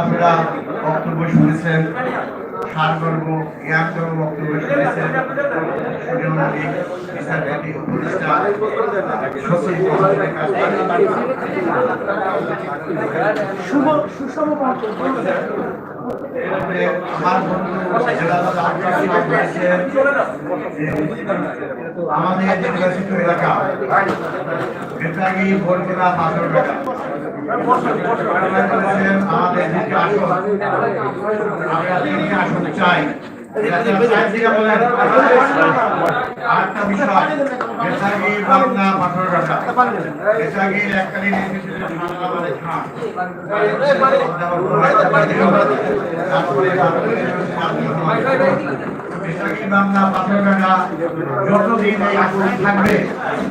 আপনারা বক্তব্য শুনেছেন সারগর্ব জ্ঞানগর্ব বক্তব্য শুনেছেন। বিচারপতি উপদেষ্টা সচিব সুষম বক্তব্য আমার বন্ধু আমাদের নির্বাচিত এলাকা নেতাগি পাথর বেটা বলেছেন আমাদের দিকে আসন। আমরা আসন চাই। আরেকটা বিষয় বেতাগির বাংলা পাথর বেটা বেতাগির এককালীন বেতাগি বাংলা পাথর বেটা যতদিন এই আসন থাকবে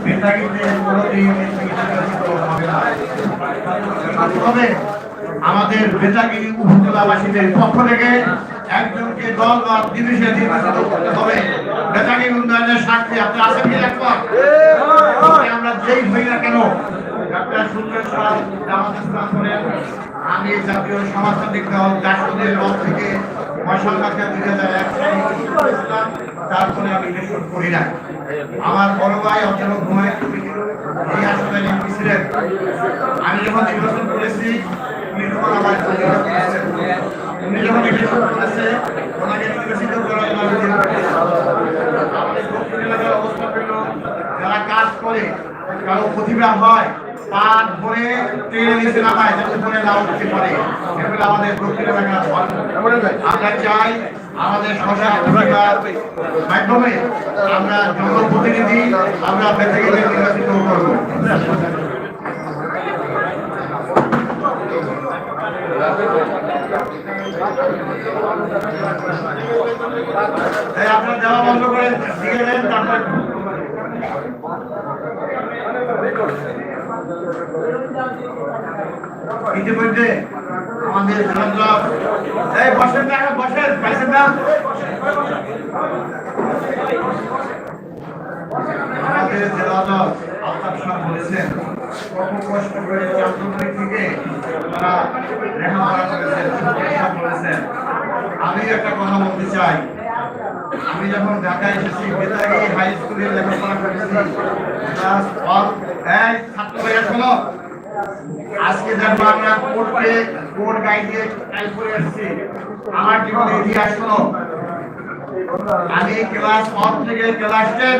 বেতাগিতে কোনোদিন হবে না আমাদের বেতাগিরি উপজেলাবাসীদের পক্ষ থেকে একজনকে দল বা দিবসে নির্বাচিত হবে উন্নয়নের স্বার্থে আপনি আছেন কি একমত আমরা যেই হই না কেন সুন্দর আমি জাতীয় সমাজতান্ত্রিক দল জাতীয় দল থেকে তারপরে আমি করি না। আমার বড় ভাই এমপি ছিলেন আমি যখন নির্বাচন করেছি যারা কাজ করে কারও প্রতিভা হয় পাট ভরে ট্রেনে নিচে নামায় যাতে উঠতে পারে এগুলো আমাদের দক্ষিণ আমরা চাই আমাদের সরকার মাধ্যমে আমরা জনপ্রতিনিধি আমরা গেলে নির্বাচিত করব। আপনার দেওয়া বন্ধ করেন দিয়ে দেন তারপর ইতিমধ্যে আমাদের সংগ্রাম এই, বসেন না, বসেন, পাইছেন না? আমাদের শাহ বলেছেন করে চাঁদপুরি থেকে আমি একটা কথা বলতে চাই। আমি যখন ঢাকায় এসেছি, বেতাগি হাই স্কুলে লেখাপড়া করেছি আজকে আমরা কোর্টে করে আমার জীবনে আমি ক্লাস ওয়ান থেকে ক্লাস টেন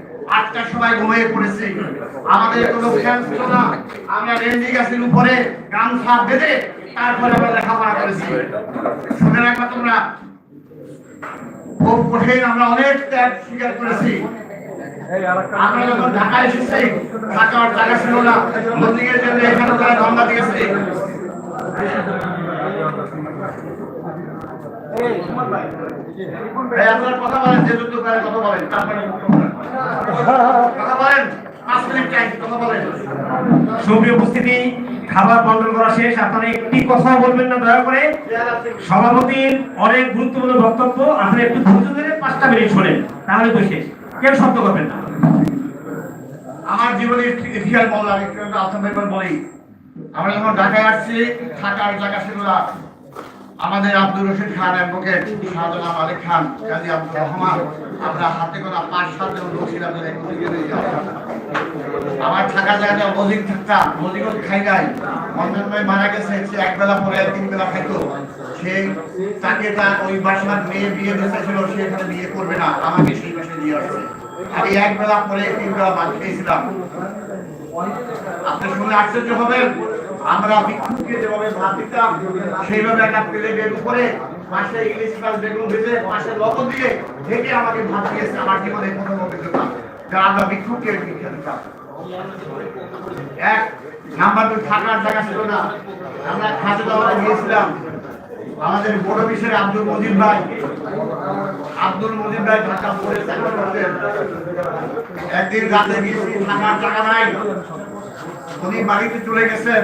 আটটার সময় ঘুমিয়ে পড়েছি। আমাদের কোনো ফ্যান ছিল না। আমরা রেন্ডি গাছের উপরে গামছা বেঁধে তারপরে আমরা লেখাপড়া করেছি। শুনে রাখবা তোমরা, খুব কঠিন আমরা অনেক ত্যাগ স্বীকার করেছি। আমরা যখন ঢাকায় এসেছি থাকার জায়গা ছিল না। মন্দিরের জন্য এখানে তারা দিয়েছে। এই কথা বলেন, যে যুদ্ধ করে কথা বলেন, তারপরে কথা বলেন। আমার জীবনের ইতিহাস বললাম একটু আসাম ব্যাপার বলি আমরা যখন ঢাকায় আসছি থাকার জায়গা না আমাদের আব্দুর রশিদ খান অ্যাডভোকেট খান, কাজী আব্দুর রহমান। আমরা হাতে গোনা পাঁচ সাত জন লোক ছিলাম আমার থাকার জায়গাটা মজিদ থাকতাম মজিদ খাই নাই। মন্দান ভাই মারা গেছে, সে এক বেলা পরে তিন বেলা খাইতো। সেই তাকে তার ওই বাসার মেয়ে বিয়ে দিতে ছিল সে এখানে বিয়ে করবে না, আমাকে সেই বাসায় দিয়ে আসছে আমি এক বেলা পরে তিন বেলা ভাত খেয়েছিলাম। আপনি শুনে আশ্চর্য হবেন? আমরা ভিক্ষুককে যেভাবে ভাত দিতাম, সেইভাবে একটা প্লেটের উপরে, পাশে ইলিশ মাছ, বেগুন ভেজে পাশে লবণ দিয়ে ঢেকে আমাকে ভাত দিয়েছে। আমার জীবনে যা আমরা ভিক্ষা দিতাম এক, নাম্বার দুই থাকার জায়গা ছিল না। আমরা খাতে দেওয়া গিয়েছিলাম আমাদের বড় বিষয় আব্দুল মজিদ ভাই। আব্দুল মজিদ ভাই ঢাকা পড়ে চাকরি করতেন একদিন রাতে গিয়েছি থাকার জায়গা নাই। উনি বাড়িতে চলে গেছেন।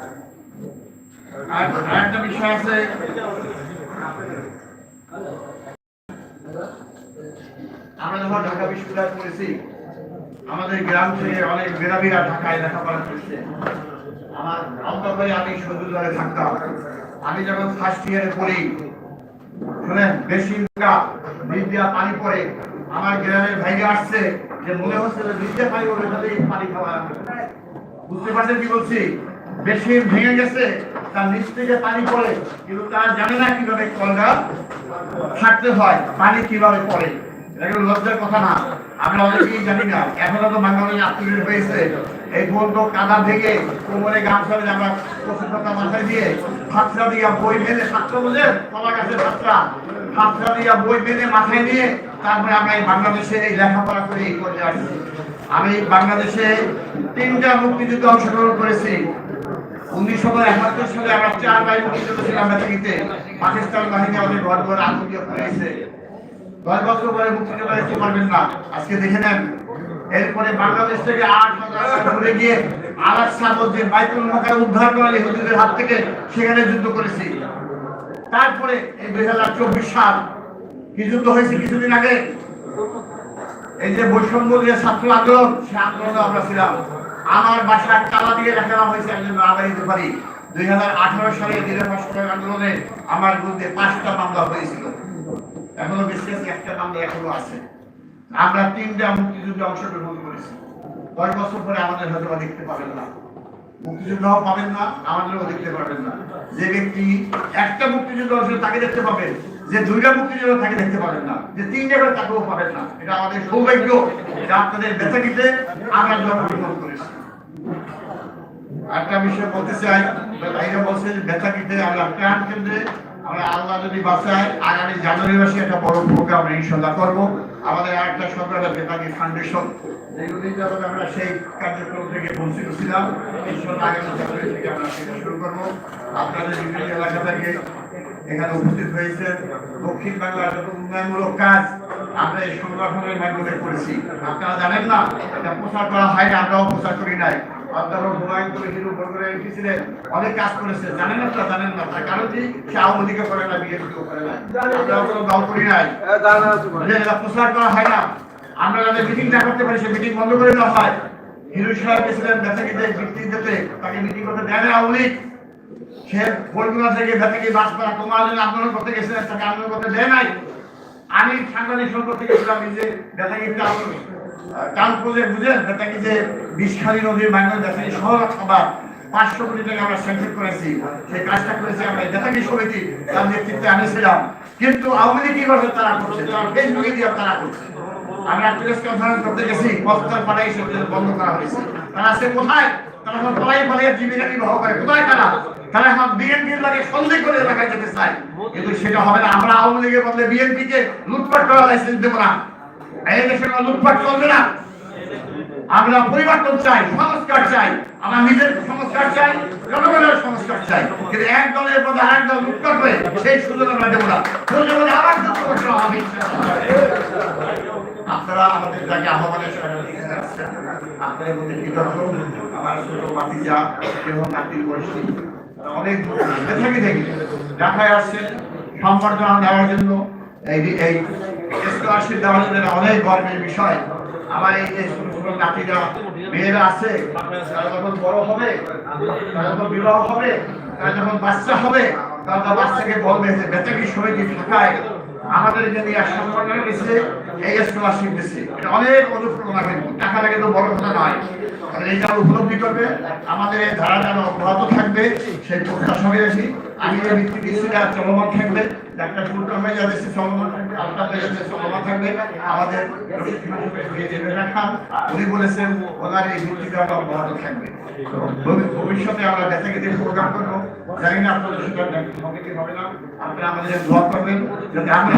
আমরা যখন ঢাকা বিশ্ববিদ্যালয় পড়েছি, আমাদের গ্রাম থেকে অনেক মেধাবীরা ঢাকায় লেখাপড়া করছে। আমার অন্তত আমি সজুদ্দারে থাকতাম। আমি যখন ফার্স্ট ইয়ারে পড়ি, শুনেন বেশি বিদ্যা পানি পড়ে। আমার গ্রামের ভাইরা আসছে যে, মনে হচ্ছে বিদ্যা পানি পড়ে পানি খাওয়া বুঝতে পারছেন কি বলছি? বেশি ভেঙে গেছে, তার নিচ থেকে পানি পড়ে। কিন্তু তারা জানে না কীভাবে হয়, পানি কীভাবে পড়ে। লজ্জার কথা না। আমরা অনেকেই জানি না। এখনও তো বাংলাদেশে আপডেট হয়েছে। এই কাদা ভেঙে কোমরে গামছা আমরা মাথায় দিয়ে দিয়া বই কলা গাছের ছাত্রা দিয়া বই মেনে মাথায় নিয়ে তারপরে আমরা এই বাংলাদেশে এই লেখাপড়া করে এই পর্যায়ে আসছি। আমি বাংলাদেশে তিনটা মুক্তিযুদ্ধে অংশগ্রহণ করেছি। উদ্ধার হাত থেকে সেখানে যুদ্ধ করেছি। তারপরে এই দুই হাজার চব্বিশ সাল কি যুদ্ধ হয়েছে কিছুদিন আগে? এই যে বৈষম্য যে ছাত্র আন্দোলন, সে আন্দোলনে আমরা ছিলাম। আমার বাসায় তালা দিয়ে রাখা হয়েছে একজন দিতে পারি। দুই হাজার আঠারো সালে দিনে ভাস্কর আন্দোলনে আমার বিরুদ্ধে পাঁচটা মামলা হয়েছিল। এখনও বেশি আছে একটা মামলা এখনও আছে? আমরা তিনটা মুক্তিযুদ্ধে অংশগ্রহণ করেছি। দশ বছর পরে আমাদের হয়তো দেখতে পাবেন না। মুক্তিযুদ্ধও পাবেন না, আমাদেরও দেখতে পাবেন না। যে ব্যক্তি একটা মুক্তিযুদ্ধ অংশ তাকে দেখতে পাবেন যে দুইটা মুক্তিযুদ্ধ তাকে দেখতে পাবেন না। যে তিনটা করে তাকেও পাবেন না। এটা আমাদের সৌভাগ্য যে আপনাদের বেঁচে দিতে আমরা জন্মগ্রহণ করেছি। একটা বিষয় বলতে চাই বলছে আমরা প্রাণ কেন্দ্রে, আমরা আল্লাহ যদি বাঁচায়, আগামী জানুয়ারি মাসে একটা বড় প্রোগ্রাম ইনশাল্লাহ আমাদের আরেকটা সরকার ফাউন্ডেশন যেগুলি যাবে আমরা সেই কার্যক্রম থেকে বঞ্চিত ছিলাম আগামী জানুয়ারি থেকে আমরা সেটা শুরু করব। আপনাদের বিভিন্ন এলাকা থেকে এখানে উপস্থিত হয়েছে দক্ষিণ বাংলার উন্নয়নমূলক কাজ আমরা এই সংগঠনের মাধ্যমে করেছি। আপনারা জানেন না এটা প্রচার করা হয় আমরাও প্রচার করি নাই। অধ্যাপক হুমায়ুন কবির হিরু বরগুনা এমপি ছিলেন অনেক কাজ করেছে। জানেন না তো জানেন না। তার কারণ কি? সে আওয়ামী লীগও করে না বিএনপিও করে না। আমরাও কোনো দল করি নাই। যে প্রচার করা হয় না। আমরা যাদের মিটিং না করতে পারি সে মিটিং বন্ধ করে দেওয়া হয়। হিরু সাহেব গেছিলেন বেচাকিতে বৃত্তি দিতে তাকে মিটিং করতে দেয় না আওয়ামী লীগ। সে বরগুনা থেকে বেতাকি বাসপাড়া তোমার আন্দোলন করতে গেছিলেন তাকে আন্দোলন করতে দেয় নাই। আমি সাংবাদিক গেছিলাম বেতাকি বুঝলেন? বেতাকি যে নদীর বেতাকি শহর খাবার পাঁচশো কোটি টাকা আমরা করেছি, সেই কাজটা করেছি আমরা। সমিতি তার নেতৃত্বে আনিয়েছিলাম কিন্তু আওয়ামী লীগ তারা করছে। তারা ফেসবুকে দিয়ে তারা করছে। আমরা প্রেস কনফারেন্স করতে গেছি বস্তার পাড়াই সে বন্ধ করা হয়েছে। তারা কোথায়? তারা এখন জীবিকা নির্বাহ করে। কোথায় তারা? তারা এখন বিএনপির লাগে সন্দেহ করে এলাকায় যেতে চায়। কিন্তু সেটা হবে না। আমরা আওয়ামী লীগের বদলে বিএনপি কে লুটপাট করা লাইসেন্স দেবো না। আমরা পরিবর্তন চাই, সংস্কার চাই। আমরা নিজের সংস্কার চাই, জনগণের সংস্কার চাই। কিন্তু এক দলের মধ্যে আরেক দল লুটপাট করে সেই সুযোগ আমরা দেবো না। সুযোগ আবার আপনারা আমাদের যাকে আহ্বানের সঙ্গে আপনাদের মধ্যে কৃতজ্ঞ। আমার ছোট ভাতিজা কেউ নাতির পরিস্থিতি অনেক থেকে থেকে ঢাকায় আসছেন, সম্বর্ধনা দেওয়ার জন্য। এই এই স্কলারশিপ জন্য অনেক গর্বের বিষয়। আমার এই যে ছোট নাতিরা, মেয়েরা আছে, তারা যখন বড় হবে, তারা যখন বিবাহ হবে, তারা যখন বাচ্চা হবে, তারা বাচ্চাকে বলবে যে সমিতি ঢাকায় আমাদের যে সম্মাননা দিচ্ছে এই স্কলারশিপ দিচ্ছে অনেক অনুপ্রেরণা টাকা লাগে তো বড় কথা নয়। এইটা উপলব্ধি করবে। আমাদের এই ধারা যেন অব্যাহত থাকবে, সেই প্রত্যাশা চলমান থাকবে। যাবে, সে চলমান থাকবে হয়ে চলমান থাকবে। আমাদের উনি বলেছেন, ওনার এই ভিত্তিটা অব্যাহত থাকবে। ভবিষ্যতে আমরা গেছে প্রোগ্রাম করব। জানি না, আপনাদের সেটা হবে হবে না। আপনারা আমাদের দোয়া করবেন। আমরা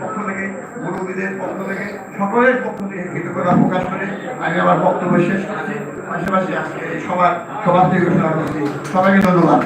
পক্ষ পক্ষ সকলের পক্ষ থেকে কৃতজ্ঞতা প্রকাশ করে আমি আমার বক্তব্য শেষ করছি পাশাপাশি আজকে সবার থেকে ঘোষণা করছি সবাইকে ধন্যবাদ